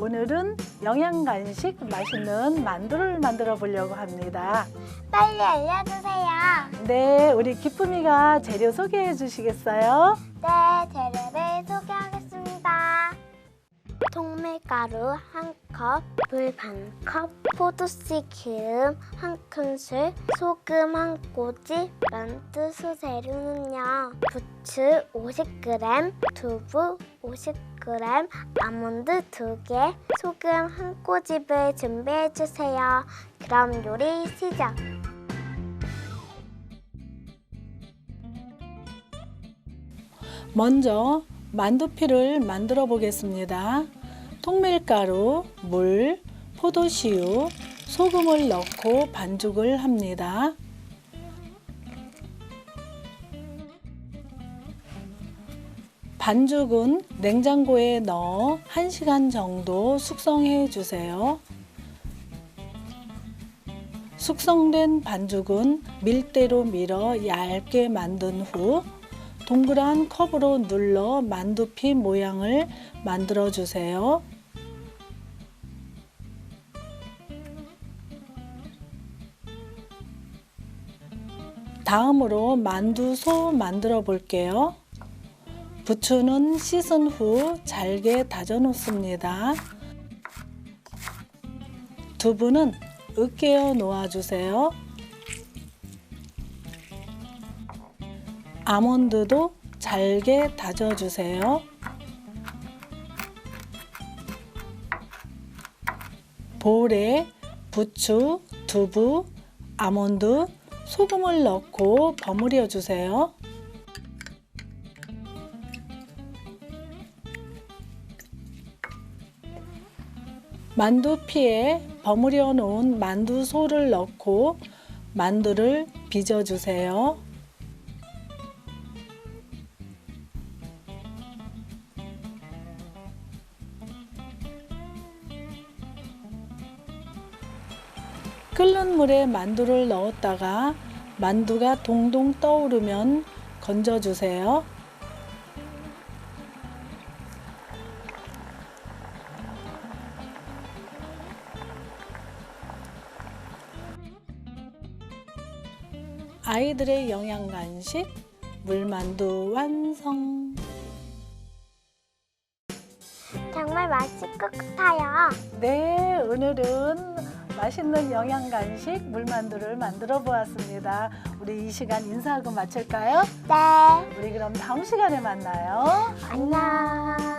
오늘은 영양 간식 맛있는 만두를 만들어 보려고 합니다. 빨리 알려주세요. 네, 우리 기쁨이가 재료 소개해 주시겠어요? 네, 재료를 소개하겠습니다. 통밀가루 한 컵, 물 반 컵, 포도씨 기름 한 큰술, 소금 한 꼬지, 만두 수재료는요. 부추 50g, 두부 50g, 아몬드 2개, 소금 한 꼬집을 준비해 주세요. 그럼 요리 시작. 먼저 만두피를 만들어 보겠습니다. 통밀가루, 물, 포도씨유, 소금을 넣고 반죽을 합니다. 반죽은 냉장고에 넣어 1시간 정도 숙성해 주세요. 숙성된 반죽은 밀대로 밀어 얇게 만든 후 동그란 컵으로 눌러 만두피 모양을 만들어 주세요. 다음으로 만두소 만들어 볼게요. 부추는 씻은 후 잘게 다져 놓습니다. 두부는 으깨어 놓아 주세요. 아몬드도 잘게 다져 주세요. 볼에 부추, 두부, 아몬드, 소금을 넣고 버무려 주세요. 만두피에 버무려 놓은 만두소를 넣고 만두를 빚어 주세요. 끓는 물에 만두를 넣었다가 만두가 동동 떠오르면 건져 주세요. 아이들의 영양 간식 물만두 완성. 정말 맛있을 것 같아요. 네, 오늘은 맛있는 영양 간식 물만두를 만들어 보았습니다. 우리 이 시간 인사하고 마칠까요? 네, 우리 그럼 다음 시간에 만나요. 안녕.